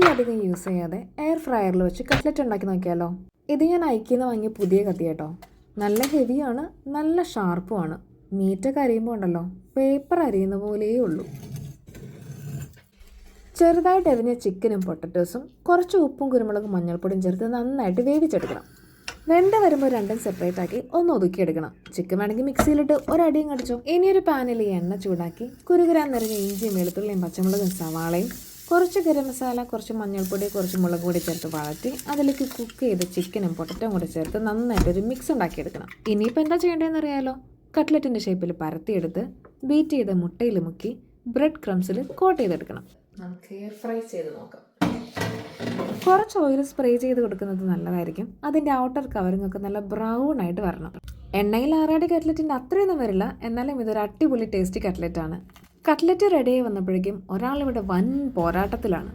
ഓയിലധികം use ചെയ്യാതെ air ഫ്രയറിൽ വെച്ച് cutlet ഉണ്ടാക്കി നോക്കിയാലോ? ഇത് ഞാൻ ഐക്കിന്ന് വാങ്ങിയ പുതിയ കത്തി കേട്ടോ. നല്ല ഹെവിയാണ് നല്ല ഷാർപ്പുമാണ് മീറ്റൊക്കെ അരിയുമ്പോൾ ഉണ്ടല്ലോ പേപ്പർ അരിയുന്ന പോലെയേ ഉള്ളൂ. ചെറുതായിട്ട് അരിഞ്ഞ ചിക്കനും പൊട്ടറ്റോസും കുറച്ച് ഉപ്പും കുരുമുളകും മഞ്ഞൾപ്പൊടിയും ചേർത്ത് നന്നായിട്ട് വേവിച്ചെടുക്കണം. വെണ്ട വരുമ്പോൾ രണ്ടും സെപ്പറേറ്റ് ആക്കി ഒന്ന് ഒതുക്കി എടുക്കണം ചിക്കൻ വേണമെങ്കിൽ മിക്സിയിലിട്ട് ഒരടിയും കടിച്ചോ. ഇനി ഒരു പാനിൽ എണ്ണ ചൂടാക്കി കുരുകുരാൻ നിറഞ്ഞ ഇഞ്ചിയും വെളുത്തുള്ളിയും പച്ചമുളകും സവാളയും കുറച്ച് ഗരം മസാല കുറച്ച് മഞ്ഞൾപ്പൊടി കുറച്ച് മുളക് പൊടി ചേർത്ത് വഴറ്റി അതിലേക്ക് കുക്ക് ചെയ്ത ചിക്കനും പൊട്ടറ്റോയും കൂടി ചേർത്ത് നന്നായിട്ട് ഒരു മിക്സ് ഉണ്ടാക്കിയെടുക്കണം. ഇനിയിപ്പോൾ എന്താ ചെയ്യേണ്ടതെന്ന് അറിയാലോ? കട്ട്ലറ്റിന്റെ ഷേപ്പിൽ പരത്തിയെടുത്ത് ബീറ്റ് ചെയ്ത മുട്ടയിൽ മുക്കി ബ്രെഡ് ക്രംസിൽ കോട്ട് ചെയ്തെടുക്കണം. നമുക്ക് എയർ ഫ്രൈ ചെയ്ത് നോക്കാം. കുറച്ച് ഓയിൽ സ്പ്രേ ചെയ്ത് കൊടുക്കുന്നത് നല്ലതായിരിക്കും. അതിന്റെ ഔട്ടർ കവറിംഗ് ഒക്കെ നല്ല ബ്രൗൺ ആയിട്ട് വരണം. എണ്ണയിൽ ആറാടി കട്ട്ലറ്റിന്റെ അത്രയൊന്നും വരില്ല. എന്നാലും ഇതൊരു അടിപൊളി ടേസ്റ്റി കട്ട്ലറ്റാണ് കട്ട്ലറ്റ് റെഡിയായി വന്നപ്പോഴേക്കും ഒരാളിവിടെ വൻ പോരാട്ടത്തിലാണ്.